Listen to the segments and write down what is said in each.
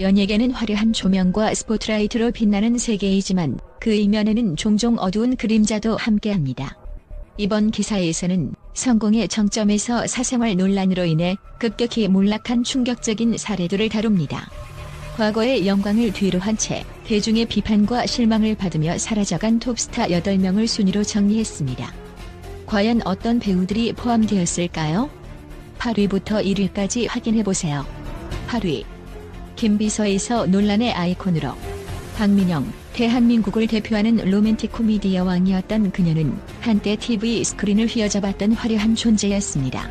연예계는 화려한 조명과 스포트라이트로 빛나는 세계이지만 그 이면에는 종종 어두운 그림자도 함께합니다. 이번 기사에서는 성공의 정점에서 사생활 논란으로 인해 급격히 몰락한 충격적인 사례들을 다룹니다. 과거의 영광을 뒤로 한 채 대중의 비판과 실망을 받으며 사라져간 톱스타 8명을 순위로 정리했습니다. 과연 어떤 배우들이 포함되었을까요? 8위부터 1위까지 확인해보세요. 8위 김비서에서 논란의 아이콘으로 박민영, 대한민국을 대표하는 로맨틱 코미디 여왕이었던 그녀는 한때 TV 스크린을 휘어잡았던 화려한 존재였습니다.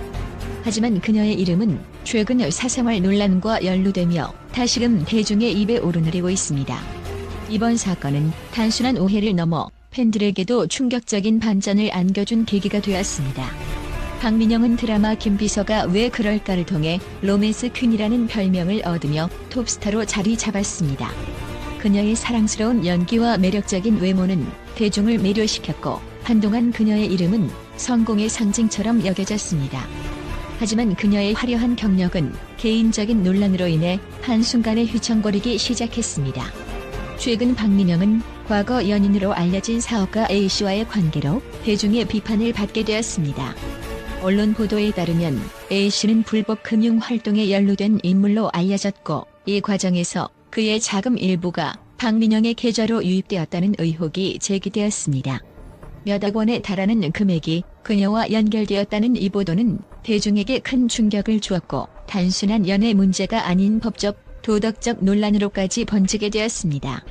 하지만 그녀의 이름은 최근 사생활 논란과 연루되며 다시금 대중의 입에 오르내리고 있습니다. 이번 사건은 단순한 오해를 넘어 팬들에게도 충격적인 반전을 안겨준 계기가 되었습니다. 박민영은 드라마 김비서가 왜 그럴까를 통해 로맨스 퀸이라는 별명을 얻으며 톱스타로 자리 잡았습니다. 그녀의 사랑스러운 연기와 매력적인 외모는 대중을 매료시켰고 한동안 그녀의 이름은 성공의 상징처럼 여겨졌습니다. 하지만 그녀의 화려한 경력은 개인적인 논란으로 인해 한순간에 휘청거리기 시작했습니다. 최근 박민영은 과거 연인으로 알려진 사업가 A씨와의 관계로 대중의 비판을 받게 되었습니다. 언론 보도에 따르면 A씨는 불법 금융 활동에 연루된 인물로 알려졌고 이 과정에서 그의 자금 일부가 박민영의 계좌로 유입되었다는 의혹이 제기되었습니다. 몇억 원에 달하는 금액이 그녀와 연결되었다는 이 보도는 대중에게 큰 충격을 주었고 단순한 연애 문제가 아닌 법적, 도덕적 논란으로까지 번지게 되었습니다.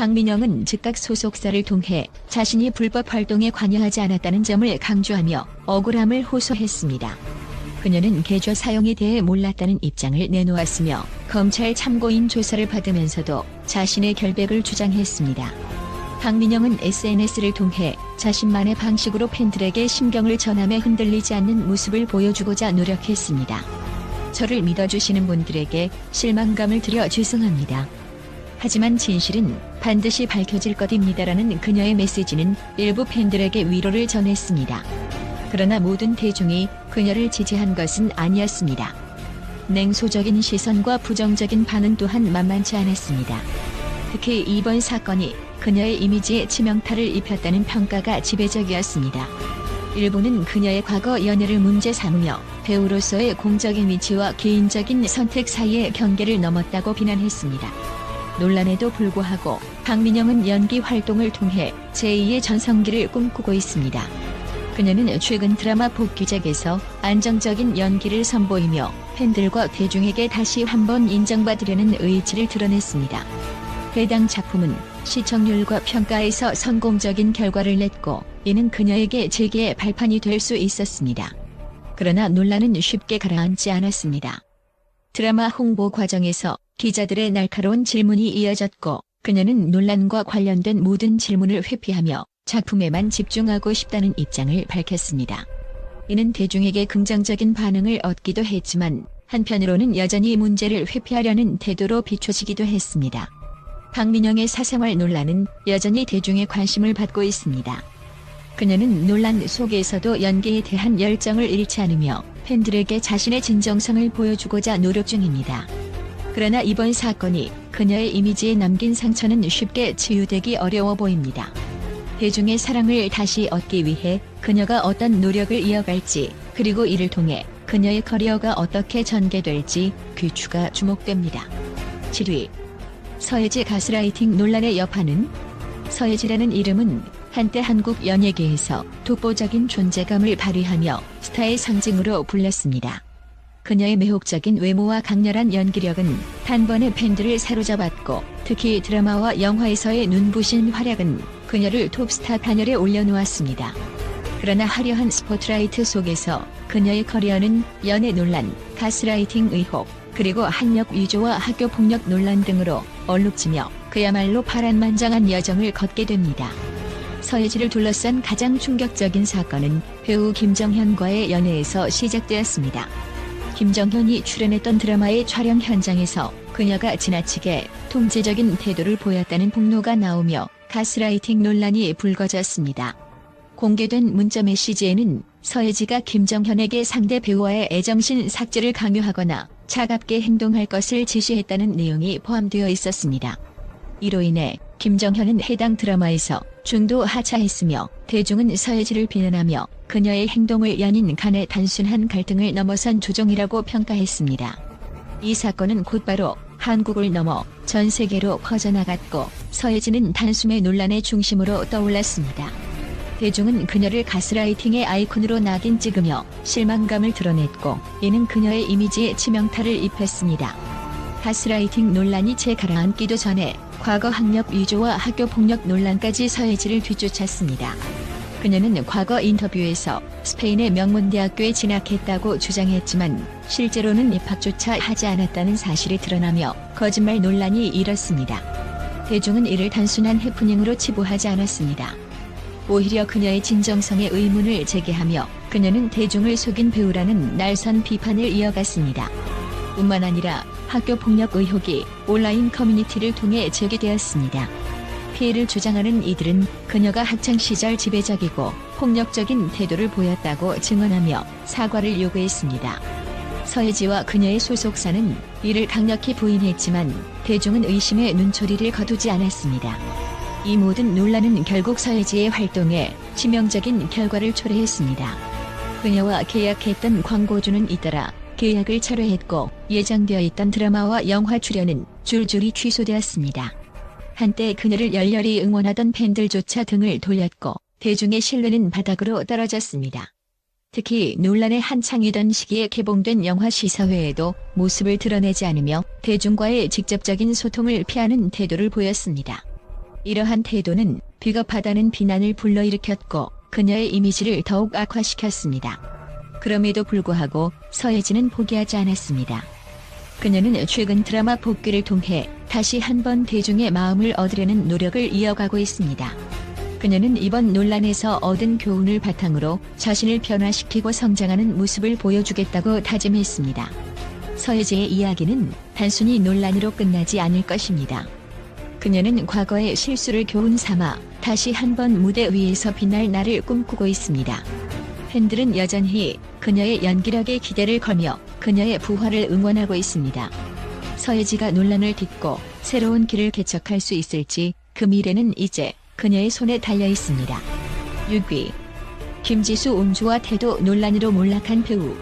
박민영은 즉각 소속사를 통해 자신이 불법 활동에 관여하지 않았다는 점을 강조하며 억울함을 호소했습니다. 그녀는 계좌 사용에 대해 몰랐다는 입장을 내놓았으며 검찰 참고인 조사를 받으면서도 자신의 결백을 주장했습니다. 박민영은 SNS를 통해 자신만의 방식으로 팬들에게 심경을 전함에 흔들리지 않는 모습을 보여주고자 노력했습니다. 저를 믿어주시는 분들에게 실망감을 드려 죄송합니다. 하지만 진실은 반드시 밝혀질 것입니다라는 그녀의 메시지는 일부 팬들에게 위로를 전했습니다. 그러나 모든 대중이 그녀를 지지한 것은 아니었습니다. 냉소적인 시선과 부정적인 반응 또한 만만치 않았습니다. 특히 이번 사건이 그녀의 이미지에 치명타를 입혔다는 평가가 지배적이었습니다. 일부는 그녀의 과거 연애를 문제 삼으며 배우로서의 공적인 위치와 개인적인 선택 사이의 경계를 넘었다고 비난했습니다. 논란에도 불구하고 박민영은 연기 활동을 통해 제2의 전성기를 꿈꾸고 있습니다. 그녀는 최근 드라마 복귀작에서 안정적인 연기를 선보이며 팬들과 대중에게 다시 한번 인정받으려는 의지를 드러냈습니다. 해당 작품은 시청률과 평가에서 성공적인 결과를 냈고 이는 그녀에게 재계의 발판이 될 수 있었습니다. 그러나 논란은 쉽게 가라앉지 않았습니다. 드라마 홍보 과정에서 기자들의 날카로운 질문이 이어졌고 그녀는 논란과 관련된 모든 질문을 회피하며 작품에만 집중하고 싶다는 입장을 밝혔습니다. 이는 대중에게 긍정적인 반응을 얻기도 했지만 한편으로는 여전히 문제를 회피하려는 태도로 비춰지기도 했습니다. 박민영의 사생활 논란은 여전히 대중의 관심을 받고 있습니다. 그녀는 논란 속에서도 연기에 대한 열정을 잃지 않으며 팬들에게 자신의 진정성을 보여주고자 노력 중입니다. 그러나 이번 사건이 그녀의 이미지에 남긴 상처는 쉽게 치유되기 어려워 보입니다. 대중의 사랑을 다시 얻기 위해 그녀가 어떤 노력을 이어갈지 그리고 이를 통해 그녀의 커리어가 어떻게 전개될지 귀추가 주목됩니다. 7위 서예지 가스라이팅 논란의 여파는 서예지라는 이름은 한때 한국 연예계에서 독보적인 존재감을 발휘하며 스타의 상징으로 불렸습니다. 그녀의 매혹적인 외모와 강렬한 연기력은 단번에 팬들을 사로잡았고 특히 드라마와 영화에서의 눈부신 활약은 그녀를 톱스타 반열에 올려놓았습니다. 그러나 화려한 스포트라이트 속에서 그녀의 커리어는 연애 논란, 가스라이팅 의혹, 그리고 학력 위조와 학교 폭력 논란 등으로 얼룩지며 그야말로 파란만장한 여정을 걷게 됩니다. 서예지를 둘러싼 가장 충격적인 사건은 배우 김정현과의 연애에서 시작되었습니다. 김정현이 출연했던 드라마의 촬영 현장에서 그녀가 지나치게 통제적인 태도를 보였다는 폭로가 나오며 가스라이팅 논란이 불거졌습니다. 공개된 문자 메시지에는 서예지가 김정현에게 상대 배우와의 애정신 삭제를 강요하거나 차갑게 행동할 것을 지시했다는 내용이 포함되어 있었습니다. 이로 인해 김정현은 해당 드라마에서 중도 하차했으며 대중은 서예지를 비난하며 그녀의 행동을 연인 간의 단순한 갈등을 넘어선 조종이라고 평가했습니다. 이 사건은 곧바로 한국을 넘어 전 세계로 퍼져나갔고 서예지는 단숨에 논란의 중심으로 떠올랐습니다. 대중은 그녀를 가스라이팅의 아이콘으로 낙인 찍으며 실망감을 드러냈고 이는 그녀의 이미지에 치명타를 입혔습니다. 가스라이팅 논란이 채 가라앉기도 전에 과거 학력 위조와 학교 폭력 논란까지 서예지를 뒤쫓았습니다. 그녀는 과거 인터뷰에서 스페인의 명문대학교에 진학했다고 주장했지만 실제로는 입학조차 하지 않았다는 사실이 드러나며 거짓말 논란이 일었습니다. 대중은 이를 단순한 해프닝으로 치부하지 않았습니다. 오히려 그녀의 진정성에 의문을 제기하며 그녀는 대중을 속인 배우라는 날선 비판을 이어갔습니다. 뿐만 아니라 학교 폭력 의혹이 온라인 커뮤니티를 통해 제기되었습니다. 피해를 주장하는 이들은 그녀가 학창 시절 지배적이고 폭력적인 태도를 보였다고 증언하며 사과를 요구했습니다. 서예지와 그녀의 소속사는 이를 강력히 부인했지만 대중은 의심의 눈초리를 거두지 않았습니다. 이 모든 논란은 결국 서예지의 활동에 치명적인 결과를 초래했습니다. 그녀와 계약했던 광고주는 잇따라 계약을 철회했고 예정되어 있던 드라마와 영화 출연은 줄줄이 취소되었습니다. 한때 그녀를 열렬히 응원하던 팬들조차 등을 돌렸고 대중의 신뢰는 바닥으로 떨어졌습니다. 특히 논란의 한창이던 시기에 개봉된 영화 시사회에도 모습을 드러내지 않으며 대중과의 직접적인 소통을 피하는 태도를 보였습니다. 이러한 태도는 비겁하다는 비난을 불러일으켰고 그녀의 이미지를 더욱 악화시켰습니다. 그럼에도 불구하고 서예진은 포기하지 않았습니다. 그녀는 최근 드라마 복귀를 통해 다시 한번 대중의 마음을 얻으려는 노력을 이어가고 있습니다. 그녀는 이번 논란에서 얻은 교훈을 바탕으로 자신을 변화시키고 성장하는 모습을 보여주겠다고 다짐했습니다. 서예지의 이야기는 단순히 논란으로 끝나지 않을 것입니다. 그녀는 과거의 실수를 교훈 삼아 다시 한번 무대 위에서 빛날 날을 꿈꾸고 있습니다. 팬들은 여전히 그녀의 연기력에 기대를 걸며 그녀의 부활을 응원하고 있습니다. 서예지가 논란을 딛고 새로운 길을 개척할 수 있을지 그 미래는 이제 그녀의 손에 달려 있습니다. 6위 김지수 음주와 태도 논란으로 몰락한 배우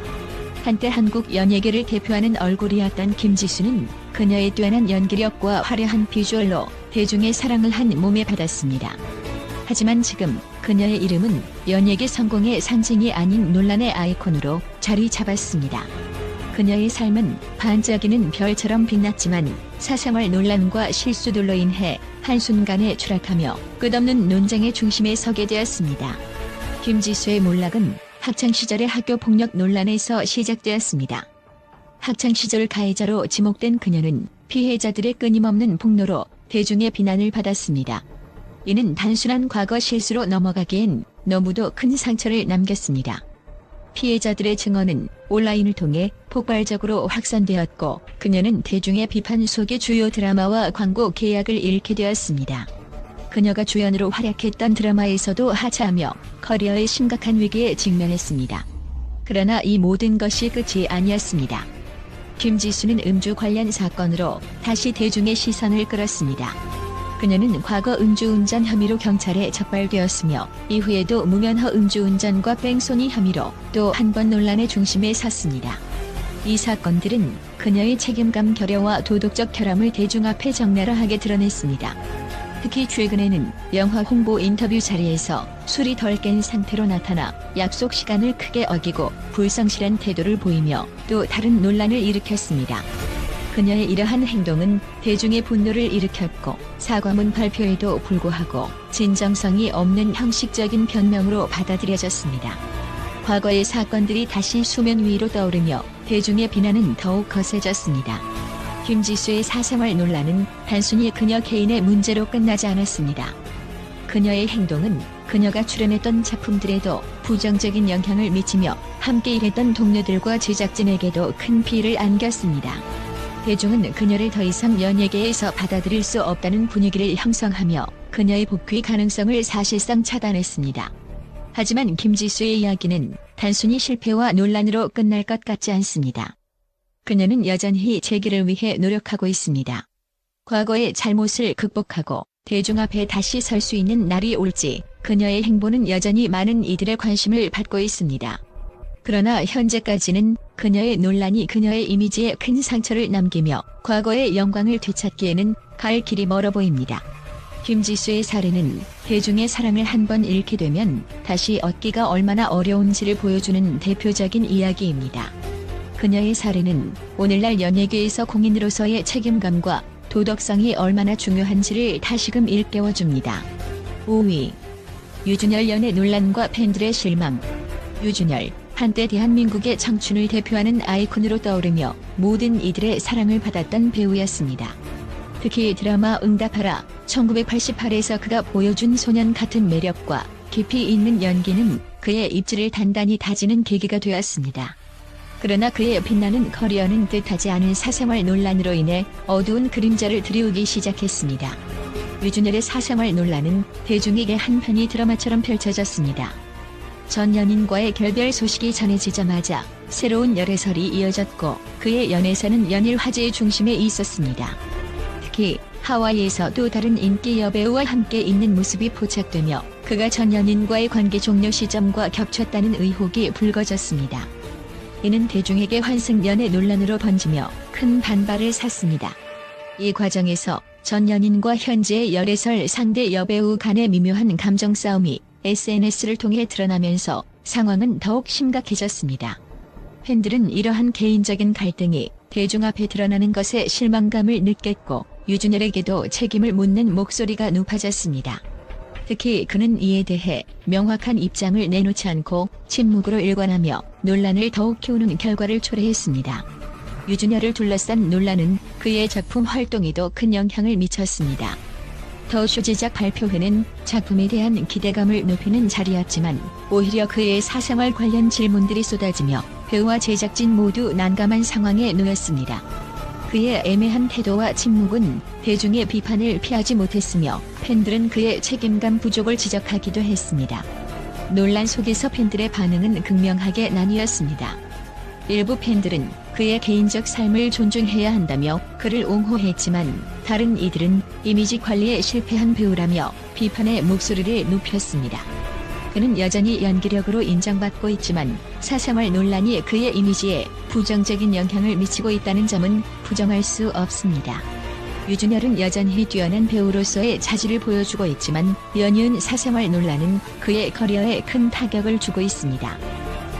한때 한국 연예계를 대표하는 얼굴이었던 김지수는 그녀의 뛰어난 연기력과 화려한 비주얼로 대중의 사랑을 한 몸에 받았습니다. 하지만 지금 그녀의 이름은 연예계 성공의 상징이 아닌 논란의 아이콘으로 자리 잡았습니다. 그녀의 삶은 반짝이는 별처럼 빛났지만 사생활 논란과 실수들로 인해 한순간에 추락하며 끝없는 논쟁의 중심에 서게 되었습니다. 김지수의 몰락은 학창시절의 학교 폭력 논란에서 시작되었습니다. 학창시절 가해자로 지목된 그녀는 피해자들의 끊임없는 폭로로 대중의 비난을 받았습니다. 이는 단순한 과거 실수로 넘어가기엔 너무도 큰 상처를 남겼습니다. 피해자들의 증언은 온라인을 통해 폭발적으로 확산되었고 그녀는 대중의 비판 속에 주요 드라마와 광고 계약을 잃게 되었습니다. 그녀가 주연으로 활약했던 드라마에서도 하차하며 커리어의 심각한 위기에 직면했습니다. 그러나 이 모든 것이 끝이 아니었습니다. 김지수는 음주 관련 사건으로 다시 대중의 시선을 끌었습니다. 그녀는 과거 음주운전 혐의로 경찰에 적발되었으며 이후에도 무면허 음주운전과 뺑소니 혐의로 또 한 번 논란의 중심에 섰습니다. 이 사건들은 그녀의 책임감 결여와 도덕적 결함을 대중 앞에 적나라하게 드러냈습니다. 특히 최근에는 영화 홍보 인터뷰 자리에서 술이 덜 깬 상태로 나타나 약속 시간을 크게 어기고 불성실한 태도를 보이며 또 다른 논란을 일으켰습니다. 그녀의 이러한 행동은 대중의 분노를 일으켰고 사과문 발표에도 불구하고 진정성이 없는 형식적인 변명으로 받아들여졌습니다. 과거의 사건들이 다시 수면 위로 떠오르며 대중의 비난은 더욱 거세졌습니다. 김지수의 사생활 논란은 단순히 그녀 개인의 문제로 끝나지 않았습니다. 그녀의 행동은 그녀가 출연했던 작품들에도 부정적인 영향을 미치며 함께 일했던 동료들과 제작진에게도 큰 피해를 안겼습니다. 대중은 그녀를 더 이상 연예계에서 받아들일 수 없다는 분위기를 형성하며 그녀의 복귀 가능성을 사실상 차단했습니다. 하지만 김지수의 이야기는 단순히 실패와 논란으로 끝날 것 같지 않습니다. 그녀는 여전히 재기를 위해 노력하고 있습니다. 과거의 잘못을 극복하고 대중 앞에 다시 설 수 있는 날이 올지 그녀의 행보는 여전히 많은 이들의 관심을 받고 있습니다. 그러나 현재까지는 그녀의 논란이 그녀의 이미지에 큰 상처를 남기며 과거의 영광을 되찾기에는 갈 길이 멀어 보입니다. 김지수의 사례는 대중의 사랑을 한 번 잃게 되면 다시 얻기가 얼마나 어려운지를 보여주는 대표적인 이야기입니다. 그녀의 사례는 오늘날 연예계에서 공인으로서의 책임감과 도덕성이 얼마나 중요한지를 다시금 일깨워줍니다. 5위 유준열 연애 논란과 팬들의 실망 유준열 한때 대한민국의 청춘을 대표하는 아이콘으로 떠오르며 모든 이들의 사랑을 받았던 배우였습니다. 특히 드라마 응답하라 1988에서 그가 보여준 소년 같은 매력과 깊이 있는 연기는 그의 입지를 단단히 다지는 계기가 되었습니다. 그러나 그의 빛나는 커리어는 뜻하지 않은 사생활 논란으로 인해 어두운 그림자를 드리우기 시작했습니다. 유준열의 사생활 논란은 대중에게 한편이 드라마처럼 펼쳐졌습니다. 전 연인과의 결별 소식이 전해지자마자 새로운 열애설이 이어졌고 그의 연애사는 연일 화제의 중심에 있었습니다. 특히 하와이에서 또 다른 인기 여배우와 함께 있는 모습이 포착되며 그가 전 연인과의 관계 종료 시점과 겹쳤다는 의혹이 불거졌습니다. 이는 대중에게 환승 연애 논란으로 번지며 큰 반발을 샀습니다. 이 과정에서 전 연인과 현재의 열애설 상대 여배우 간의 미묘한 감정 싸움이 SNS를 통해 드러나면서 상황은 더욱 심각해졌습니다. 팬들은 이러한 개인적인 갈등이 대중 앞에 드러나는 것에 실망감을 느꼈고 유준열에게도 책임을 묻는 목소리가 높아졌습니다. 특히 그는 이에 대해 명확한 입장을 내놓지 않고 침묵으로 일관하며 논란을 더욱 키우는 결과를 초래했습니다. 유준열을 둘러싼 논란은 그의 작품 활동에도 큰 영향을 미쳤습니다. 더쇼 제작 발표회는 작품에 대한 기대감을 높이는 자리였지만 오히려 그의 사생활 관련 질문들이 쏟아지며 배우와 제작진 모두 난감한 상황에 놓였습니다. 그의 애매한 태도와 침묵은 대중의 비판을 피하지 못했으며 팬들은 그의 책임감 부족을 지적하기도 했습니다. 논란 속에서 팬들의 반응은 극명하게 나뉘었습니다. 일부 팬들은 그의 개인적 삶을 존중해야 한다며 그를 옹호했지만 다른 이들은 이미지 관리에 실패한 배우라며 비판의 목소리를 높였습니다. 그는 여전히 연기력으로 인정받고 있지만 사생활 논란이 그의 이미지에 부정적인 영향을 미치고 있다는 점은 부정할 수 없습니다. 유준열은 여전히 뛰어난 배우로서의 자질을 보여주고 있지만 연이은 사생활 논란은 그의 커리어에 큰 타격을 주고 있습니다.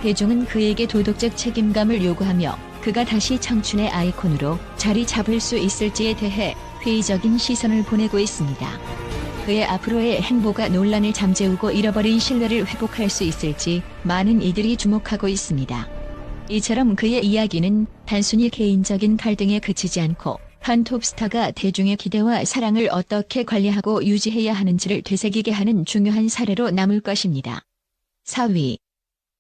대중은 그에게 도덕적 책임감을 요구하며 그가 다시 청춘의 아이콘으로 자리 잡을 수 있을지에 대해 회의적인 시선을 보내고 있습니다. 그의 앞으로의 행보가 논란을 잠재우고 잃어버린 신뢰를 회복할 수 있을지 많은 이들이 주목하고 있습니다. 이처럼 그의 이야기는 단순히 개인적인 갈등에 그치지 않고 한 톱스타가 대중의 기대와 사랑을 어떻게 관리하고 유지해야 하는지를 되새기게 하는 중요한 사례로 남을 것입니다. 4위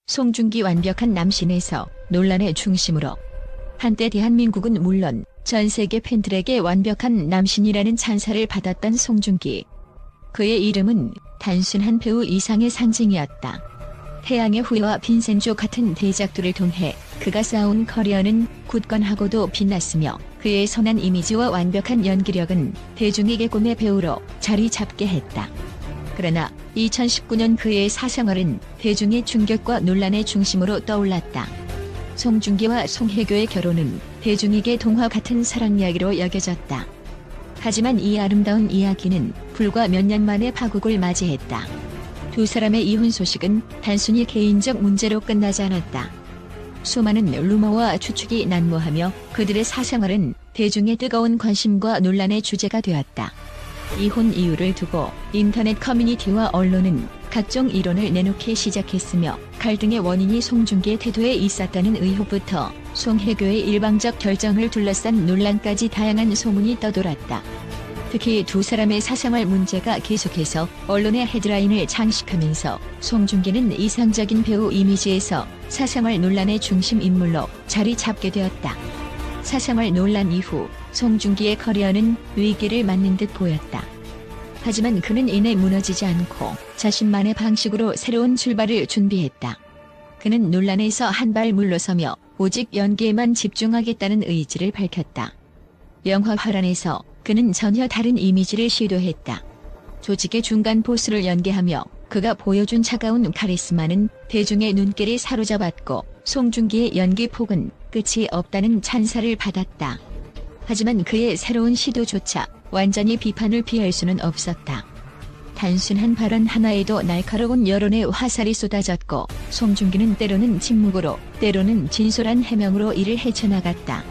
송중기 완벽한 남신에서 논란의 중심으로 한때 대한민국은 물론 전 세계 팬들에게 완벽한 남신이라는 찬사를 받았던 송중기. 그의 이름은 단순한 배우 이상의 상징이었다. 태양의 후예와 빈센조 같은 대작들을 통해 그가 쌓아온 커리어는 굳건하고도 빛났으며 그의 선한 이미지와 완벽한 연기력은 대중에게 꿈의 배우로 자리 잡게 했다. 그러나 2019년 그의 사생활은 대중의 충격과 논란의 중심으로 떠올랐다. 송중기와 송혜교의 결혼은 대중에게 동화 같은 사랑 이야기로 여겨졌다. 하지만 이 아름다운 이야기는 불과 몇 년 만에 파국을 맞이했다. 두 사람의 이혼 소식은 단순히 개인적 문제로 끝나지 않았다. 수많은 루머와 추측이 난무하며 그들의 사생활은 대중의 뜨거운 관심과 논란의 주제가 되었다. 이혼 이유를 두고 인터넷 커뮤니티와 언론은 각종 이론을 내놓기 시작했으며 갈등의 원인이 송중기의 태도에 있었다는 의혹부터 송혜교의 일방적 결정을 둘러싼 논란까지 다양한 소문이 떠돌았다. 특히 두 사람의 사생활 문제가 계속해서 언론의 헤드라인을 장식하면서 송중기는 이상적인 배우 이미지에서 사생활 논란의 중심 인물로 자리 잡게 되었다. 사생활 논란 이후 송중기의 커리어는 위기를 맞는 듯 보였다. 하지만 그는 이내 무너지지 않고 자신만의 방식으로 새로운 출발을 준비했다. 그는 논란에서 한 발 물러서며 오직 연기에만 집중하겠다는 의지를 밝혔다. 영화 화란에서 그는 전혀 다른 이미지를 시도했다. 조직의 중간 보스를 연기하며 그가 보여준 차가운 카리스마는 대중의 눈길을 사로잡았고 송중기의 연기 폭은 끝이 없다는 찬사를 받았다. 하지만 그의 새로운 시도조차 완전히 비판을 피할 수는 없었다. 단순한 발언 하나에도 날카로운 여론의 화살이 쏟아졌고 송중기는 때로는 침묵으로 때로는 진솔한 해명으로 이를 헤쳐나갔다.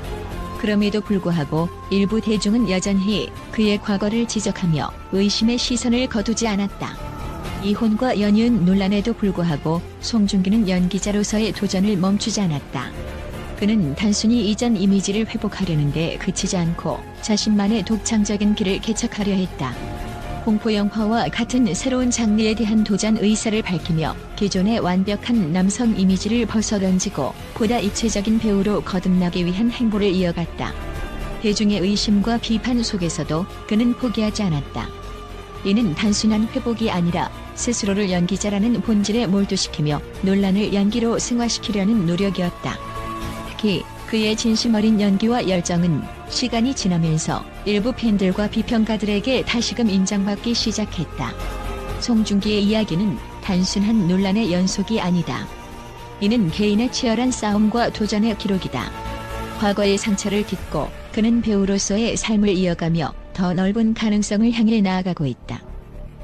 그럼에도 불구하고 일부 대중은 여전히 그의 과거를 지적하며 의심의 시선을 거두지 않았다. 이혼과 연이은 논란에도 불구하고 송중기는 연기자로서의 도전을 멈추지 않았다. 그는 단순히 이전 이미지를 회복하려는데 그치지 않고 자신만의 독창적인 길을 개척하려 했다. 공포 영화와 같은 새로운 장르에 대한 도전 의사를 밝히며 기존의 완벽한 남성 이미지를 벗어던지고 보다 입체적인 배우로 거듭나기 위한 행보를 이어갔다. 대중의 의심과 비판 속에서도 그는 포기하지 않았다. 이는 단순한 회복이 아니라 스스로를 연기자라는 본질에 몰두시키며 논란을 연기로 승화시키려는 노력이었다. 특히 그의 진심 어린 연기와 열정은 시간이 지나면서 일부 팬들과 비평가들에게 다시금 인정받기 시작했다. 송중기의 이야기는 단순한 논란의 연속이 아니다. 이는 개인의 치열한 싸움과 도전의 기록이다. 과거의 상처를 딛고 그는 배우로서의 삶을 이어가며 더 넓은 가능성을 향해 나아가고 있다.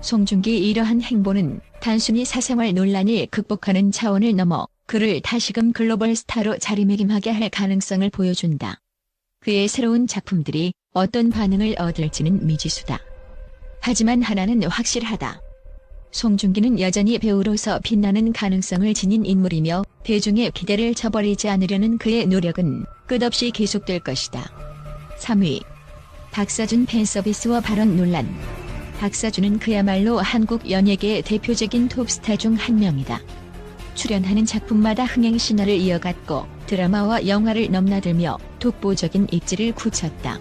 송중기의 이러한 행보는 단순히 사생활 논란을 극복하는 차원을 넘어 그를 다시금 글로벌 스타로 자리매김하게 할 가능성을 보여준다. 그의 새로운 작품들이 어떤 반응을 얻을지는 미지수다. 하지만 하나는 확실하다. 송중기는 여전히 배우로서 빛나는 가능성을 지닌 인물이며 대중의 기대를 저버리지 않으려는 그의 노력은 끝없이 계속될 것이다. 3위 박사준 팬서비스와 발언 논란 박사준은 그야말로 한국 연예계의 대표적인 톱스타 중 한 명이다. 출연하는 작품마다 흥행 신화를 이어갔고 드라마와 영화를 넘나들며 독보적인 입지를 굳혔다.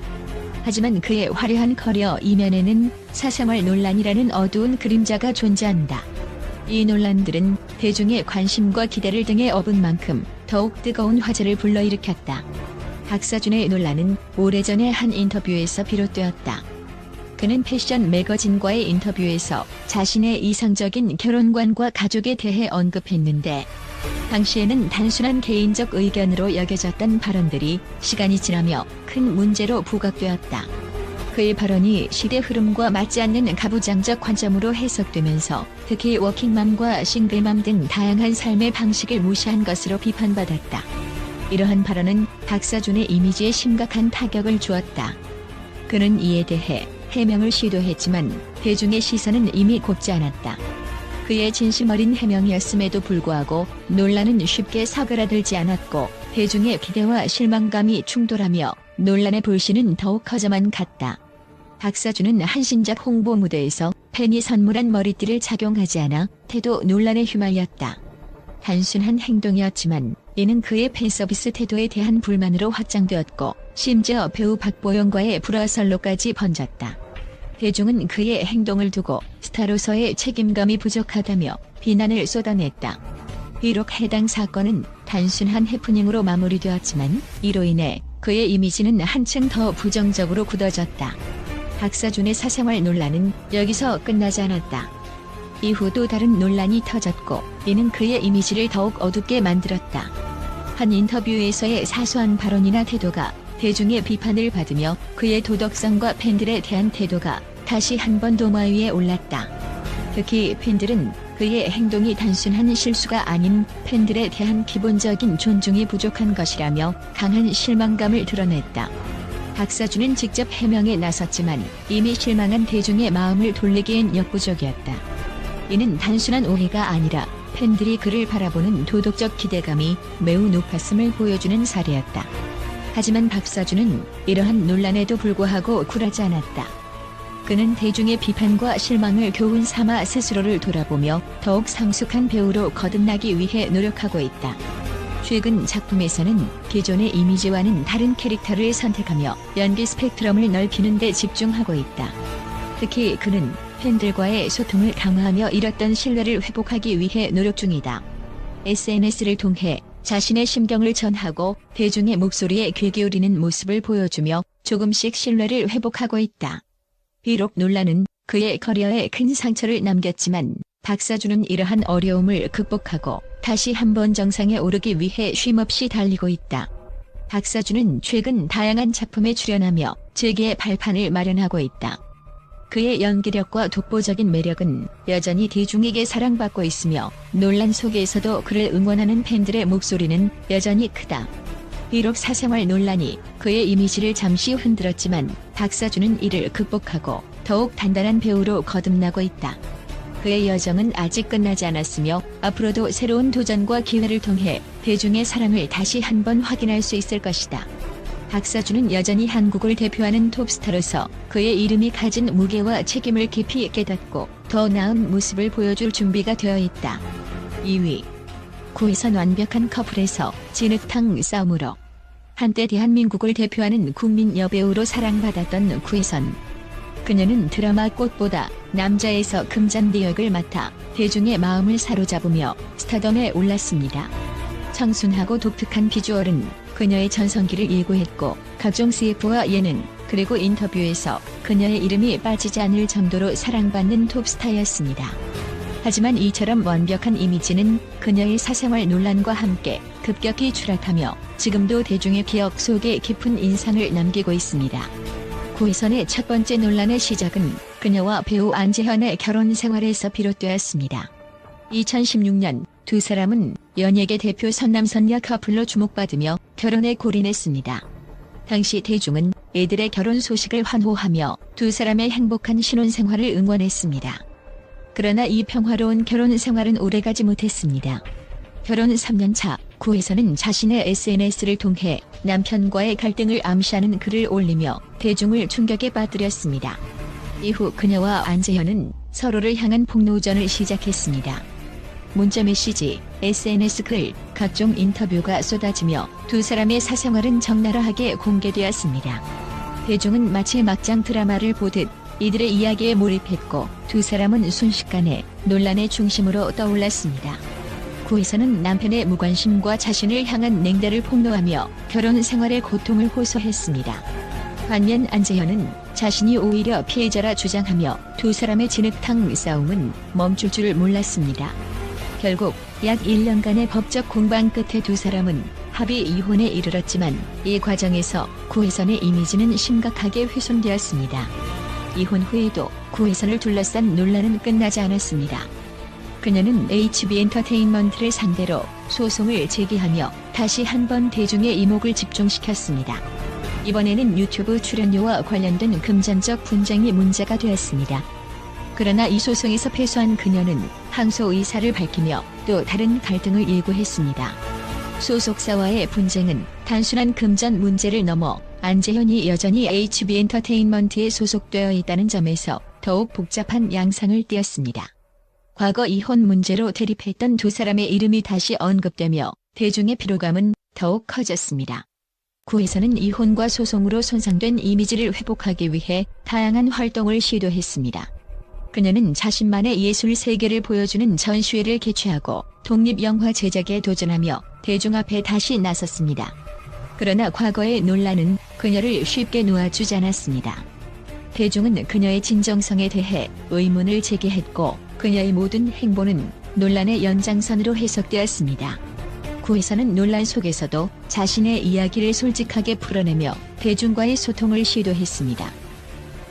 하지만 그의 화려한 커리어 이면에는 사생활 논란이라는 어두운 그림자가 존재한다. 이 논란들은 대중의 관심과 기대를 등에 업은 만큼 더욱 뜨거운 화제를 불러일으켰다. 박사준의 논란은 오래전에 한 인터뷰에서 비롯되었다. 그는 패션 매거진과의 인터뷰에서 자신의 이상적인 결혼관과 가족에 대해 언급했는데 당시에는 단순한 개인적 의견으로 여겨졌던 발언들이 시간이 지나며 큰 문제로 부각되었다. 그의 발언이 시대 흐름과 맞지 않는 가부장적 관점으로 해석되면서 특히 워킹맘과 싱글맘 등 다양한 삶의 방식을 무시한 것으로 비판받았다. 이러한 발언은 박사준의 이미지에 심각한 타격을 주었다. 그는 이에 대해 해명을 시도했지만 대중의 시선은 이미 곱지 않았다. 그의 진심 어린 해명이었음에도 불구하고 논란은 쉽게 사그라들지 않았고 대중의 기대와 실망감이 충돌하며 논란의 불씨는 더욱 커져만 갔다. 박사주는 한신작 홍보 무대에서 팬이 선물한 머리띠를 착용하지 않아 태도 논란에 휘말렸다. 단순한 행동이었지만 이는 그의 팬서비스 태도에 대한 불만으로 확장되었고 심지어 배우 박보영과의 불화설로까지 번졌다. 대중은 그의 행동을 두고 스타로서의 책임감이 부족하다며 비난을 쏟아냈다. 비록 해당 사건은 단순한 해프닝으로 마무리되었지만 이로 인해 그의 이미지는 한층 더 부정적으로 굳어졌다. 박사준의 사생활 논란은 여기서 끝나지 않았다. 이후 또 다른 논란이 터졌고 이는 그의 이미지를 더욱 어둡게 만들었다. 한 인터뷰에서의 사소한 발언이나 태도가 대중의 비판을 받으며 그의 도덕성과 팬들에 대한 태도가 다시 한 번 도마 위에 올랐다. 특히 팬들은 그의 행동이 단순한 실수가 아닌 팬들에 대한 기본적인 존중이 부족한 것이라며 강한 실망감을 드러냈다. 박사주는 직접 해명에 나섰지만 이미 실망한 대중의 마음을 돌리기엔 역부족이었다. 이는 단순한 오해가 아니라 팬들이 그를 바라보는 도덕적 기대감이 매우 높았음을 보여주는 사례였다. 하지만 박사주는 이러한 논란에도 불구하고 굴하지 않았다. 그는 대중의 비판과 실망을 교훈 삼아 스스로를 돌아보며 더욱 성숙한 배우로 거듭나기 위해 노력하고 있다. 최근 작품에서는 기존의 이미지와는 다른 캐릭터를 선택하며 연기 스펙트럼을 넓히는 데 집중하고 있다. 특히 그는 팬들과의 소통을 강화하며 잃었던 신뢰를 회복하기 위해 노력 중이다. SNS를 통해 자신의 심경을 전하고 대중의 목소리에 귀 기울이는 모습을 보여주며 조금씩 신뢰를 회복하고 있다. 비록 논란은 그의 커리어에 큰 상처를 남겼지만 박사주는 이러한 어려움을 극복하고 다시 한번 정상에 오르기 위해 쉼없이 달리고 있다. 박사주는 최근 다양한 작품에 출연하며 재기의 발판을 마련하고 있다. 그의 연기력과 독보적인 매력은 여전히 대중에게 사랑받고 있으며 논란 속에서도 그를 응원하는 팬들의 목소리는 여전히 크다. 비록 사생활 논란이 그의 이미지를 잠시 흔들었지만 박사주는 이를 극복하고 더욱 단단한 배우로 거듭나고 있다. 그의 여정은 아직 끝나지 않았으며 앞으로도 새로운 도전과 기회를 통해 대중의 사랑을 다시 한번 확인할 수 있을 것이다. 박사주는 여전히 한국을 대표하는 톱스타로서 그의 이름이 가진 무게와 책임을 깊이 깨닫고 더 나은 모습을 보여줄 준비가 되어 있다. 2위. 구혜선 완벽한 커플에서 진흙탕 싸움으로 한때 대한민국을 대표하는 국민 여배우로 사랑받았던 구혜선. 그녀는 드라마 꽃보다 남자에서 금잔디 역을 맡아 대중의 마음을 사로잡으며 스타덤에 올랐습니다. 청순하고 독특한 비주얼은 그녀의 전성기를 예고했고 각종 CF와 예능 그리고 인터뷰에서 그녀의 이름이 빠지지 않을 정도로 사랑받는 톱스타였습니다. 하지만 이처럼 완벽한 이미지는 그녀의 사생활 논란과 함께 급격히 추락하며 지금도 대중의 기억 속에 깊은 인상을 남기고 있습니다. 구혜선의 첫 번째 논란의 시작은 그녀와 배우 안재현의 결혼 생활에서 비롯되었습니다. 2016년 두 사람은 연예계 대표 선남선녀 커플로 주목받으며 결혼에 골인했습니다. 당시 대중은 애들의 결혼 소식을 환호하며 두 사람의 행복한 신혼생활을 응원했습니다. 그러나 이 평화로운 결혼 생활은 오래가지 못했습니다. 결혼 3년 차 구혜선은 자신의 SNS를 통해 남편과의 갈등을 암시하는 글을 올리며 대중을 충격에 빠뜨렸습니다. 이후 그녀와 안재현은 서로를 향한 폭로전을 시작했습니다. 문자 메시지, SNS 글, 각종 인터뷰가 쏟아지며 두 사람의 사생활은 적나라하게 공개되었습니다. 대중은 마치 막장 드라마를 보듯 이들의 이야기에 몰입했고 두 사람은 순식간에 논란의 중심으로 떠올랐습니다. 구에서는 남편의 무관심과 자신을 향한 냉대를 폭로하며 결혼 생활의 고통을 호소했습니다. 반면 안재현은 자신이 오히려 피해자라 주장하며 두 사람의 진흙탕 싸움은 멈출 줄 몰랐습니다. 결국 약 1년간의 법적 공방 끝에 두 사람은 합의 이혼에 이르렀지만 이 과정에서 구혜선의 이미지는 심각하게 훼손되었습니다. 이혼 후에도 구혜선을 둘러싼 논란은 끝나지 않았습니다. 그녀는 HB 엔터테인먼트를 상대로 소송을 제기하며 다시 한 번 대중의 이목을 집중시켰습니다. 이번에는 유튜브 출연료와 관련된 금전적 분쟁이 문제가 되었습니다. 그러나 이 소송에서 패소한 그녀는 항소 의사를 밝히며 또 다른 갈등을 예고했습니다. 소속사와의 분쟁은 단순한 금전 문제를 넘어 안재현이 여전히 HB 엔터테인먼트에 소속되어 있다는 점에서 더욱 복잡한 양상을 띄었습니다. 과거 이혼 문제로 대립했던 두 사람의 이름이 다시 언급되며 대중의 피로감은 더욱 커졌습니다. 구에서는 이혼과 소송으로 손상된 이미지를 회복하기 위해 다양한 활동을 시도했습니다. 그녀는 자신만의 예술 세계를 보여주는 전시회를 개최하고 독립영화 제작에 도전하며 대중 앞에 다시 나섰습니다. 그러나 과거의 논란은 그녀를 쉽게 놓아주지 않았습니다. 대중은 그녀의 진정성에 대해 의문을 제기했고 그녀의 모든 행보는 논란의 연장선으로 해석되었습니다. 구에서는 논란 속에서도 자신의 이야기를 솔직하게 풀어내며 대중과의 소통을 시도했습니다.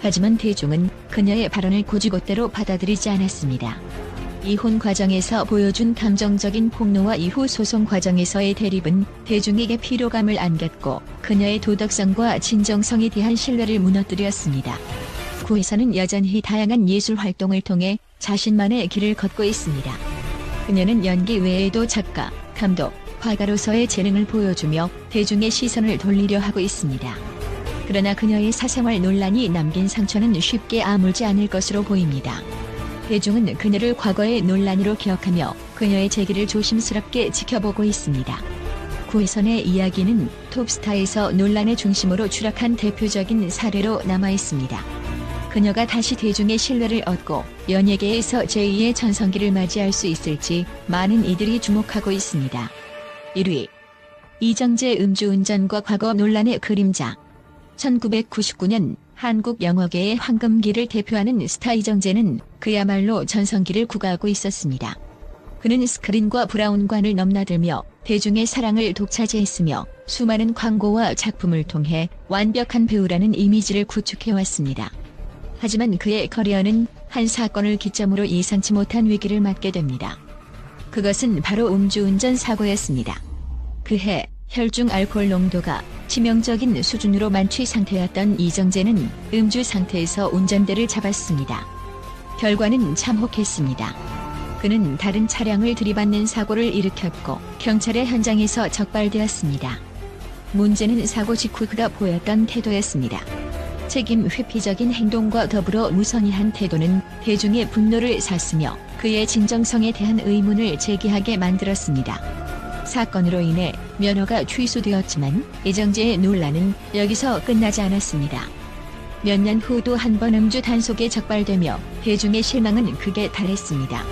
하지만 대중은 그녀의 발언을 고지고대로 받아들이지 않았습니다. 이혼 과정에서 보여준 감정적인 폭로와 이후 소송 과정에서의 대립은 대중에게 피로감을 안겼고 그녀의 도덕성과 진정성에 대한 신뢰를 무너뜨렸습니다. 구에서는 여전히 다양한 예술 활동을 통해 자신만의 길을 걷고 있습니다. 그녀는 연기 외에도 작가, 감독, 화가로서의 재능을 보여주며 대중의 시선을 돌리려 하고 있습니다. 그러나 그녀의 사생활 논란이 남긴 상처는 쉽게 아물지 않을 것으로 보입니다. 대중은 그녀를 과거의 논란으로 기억하며 그녀의 재기를 조심스럽게 지켜보고 있습니다. 구혜선의 이야기는 톱스타에서 논란의 중심으로 추락한 대표적인 사례로 남아 있습니다. 그녀가 다시 대중의 신뢰를 얻고 연예계에서 제2의 전성기를 맞이할 수 있을지 많은 이들이 주목하고 있습니다. 1위 이정재 음주운전과 과거 논란의 그림자 1999년 한국 영화계의 황금기를 대표하는 스타 이정재는 그야말로 전성기를 구가하고 있었습니다. 그는 스크린과 브라운관을 넘나들며 대중의 사랑을 독차지했으며 수많은 광고와 작품을 통해 완벽한 배우라는 이미지를 구축해왔습니다. 하지만 그의 커리어는 한 사건을 기점으로 예상치 못한 위기를 맞게 됩니다. 그것은 바로 음주운전 사고였습니다. 그해 혈중 알코올 농도가 치명적인 수준으로 만취 상태였던 이정재는 음주 상태에서 운전대를 잡았습니다. 결과는 참혹했습니다. 그는 다른 차량을 들이받는 사고를 일으켰고 경찰의 현장에서 적발되었습니다. 문제는 사고 직후 그가 보였던 태도였습니다. 책임 회피적인 행동과 더불어 무성의한 태도는 대중의 분노를 샀으며 그의 진정성에 대한 의문을 제기하게 만들었습니다. 사건으로 인해 면허가 취소되었지만 이정재의 논란은 여기서 끝나지 않았습니다. 몇 년 후도 한 번 음주 단속에 적발되며 대중의 실망은 극에 달했습니다.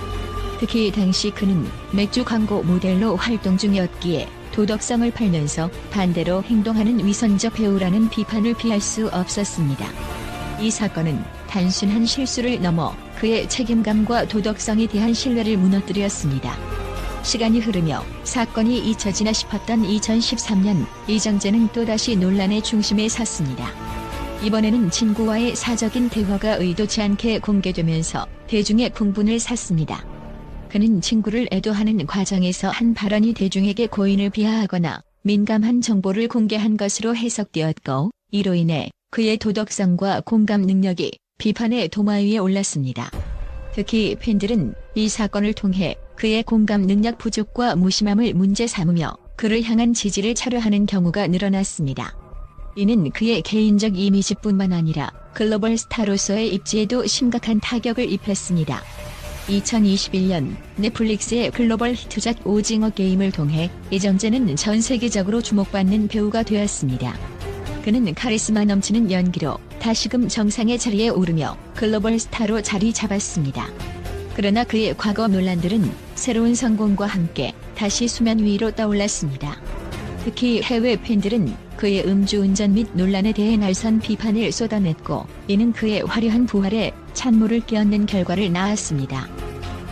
특히 당시 그는 맥주 광고 모델로 활동 중이었기에 도덕성을 팔면서 반대로 행동하는 위선적 배우라는 비판을 피할 수 없었습니다. 이 사건은 단순한 실수를 넘어 그의 책임감과 도덕성에 대한 신뢰를 무너뜨렸습니다. 시간이 흐르며 사건이 잊혀지나 싶었던 2013년 이정재는 또다시 논란의 중심에 섰습니다. 이번에는 친구와의 사적인 대화가 의도치 않게 공개되면서 대중의 공분을 샀습니다. 그는 친구를 애도하는 과정에서 한 발언이 대중에게 고인을 비하하거나 민감한 정보를 공개한 것으로 해석되었고 이로 인해 그의 도덕성과 공감 능력이 비판의 도마 위에 올랐습니다. 특히 팬들은 이 사건을 통해 그의 공감 능력 부족과 무심함을 문제 삼으며 그를 향한 지지를 차려하는 경우가 늘어났습니다. 이는 그의 개인적 이미지뿐만 아니라 글로벌 스타로서의 입지에도 심각한 타격을 입혔습니다. 2021년 넷플릭스의 글로벌 히트작 오징어 게임을 통해 이정재는 전 세계적으로 주목받는 배우가 되었습니다. 그는 카리스마 넘치는 연기로 다시금 정상의 자리에 오르며 글로벌 스타로 자리 잡았습니다. 그러나 그의 과거 논란들은 새로운 성공과 함께 다시 수면 위로 떠올랐습니다. 특히 해외 팬들은 그의 음주운전 및 논란에 대해 날선 비판을 쏟아냈고 이는 그의 화려한 부활에 찬물을 끼얹는 결과를 낳았습니다.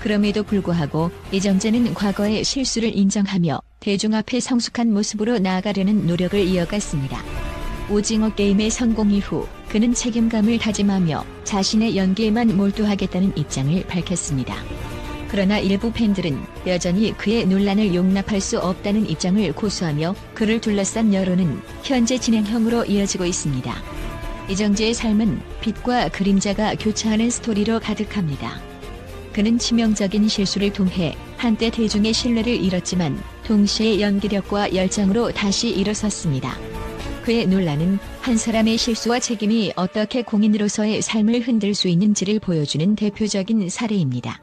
그럼에도 불구하고 이정재는 과거의 실수를 인정하며 대중 앞에 성숙한 모습으로 나아가려는 노력을 이어갔습니다. 오징어 게임의 성공 이후 그는 책임감을 다짐하며 자신의 연기에만 몰두하겠다는 입장을 밝혔습니다. 그러나 일부 팬들은 여전히 그의 논란을 용납할 수 없다는 입장을 고수하며 그를 둘러싼 여론은 현재 진행형으로 이어지고 있습니다. 이정재의 삶은 빛과 그림자가 교차하는 스토리로 가득합니다. 그는 치명적인 실수를 통해 한때 대중의 신뢰를 잃었지만 동시에 연기력과 열정으로 다시 일어섰습니다. 그의 논란은 한 사람의 실수와 책임이 어떻게 공인으로서의 삶을 흔들 수 있는지를 보여주는 대표적인 사례입니다.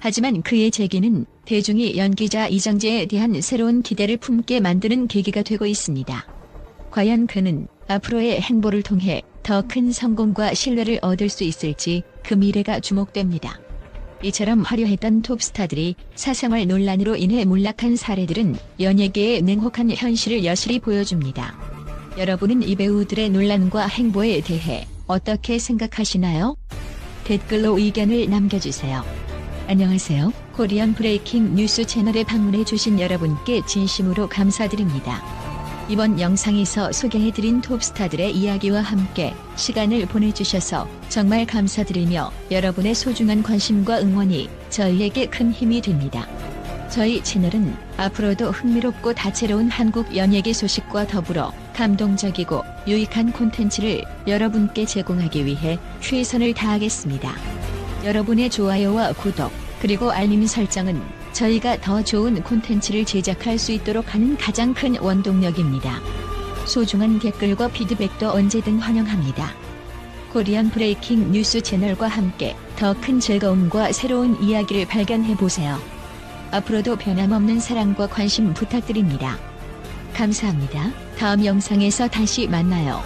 하지만 그의 재기는 대중이 연기자 이정재에 대한 새로운 기대를 품게 만드는 계기가 되고 있습니다. 과연 그는 앞으로의 행보를 통해 더 큰 성공과 신뢰를 얻을 수 있을지 그 미래가 주목됩니다. 이처럼 화려했던 톱스타들이 사생활 논란으로 인해 몰락한 사례들은 연예계의 냉혹한 현실을 여실히 보여줍니다. 여러분은 이 배우들의 논란과 행보에 대해 어떻게 생각하시나요? 댓글로 의견을 남겨주세요. 안녕하세요. 코리안 브레이킹 뉴스 채널에 방문해 주신 여러분께 진심으로 감사드립니다. 이번 영상에서 소개해드린 톱스타들의 이야기와 함께 시간을 보내주셔서 정말 감사드리며 여러분의 소중한 관심과 응원이 저희에게 큰 힘이 됩니다. 저희 채널은 앞으로도 흥미롭고 다채로운 한국 연예계 소식과 더불어 감동적이고 유익한 콘텐츠를 여러분께 제공하기 위해 최선을 다하겠습니다. 여러분의 좋아요와 구독, 그리고 알림 설정은 저희가 더 좋은 콘텐츠를 제작할 수 있도록 하는 가장 큰 원동력입니다. 소중한 댓글과 피드백도 언제든 환영합니다. 코리안 브레이킹 뉴스 채널과 함께 더 큰 즐거움과 새로운 이야기를 발견해 보세요. 앞으로도 변함없는 사랑과 관심 부탁드립니다. 감사합니다. 다음 영상에서 다시 만나요.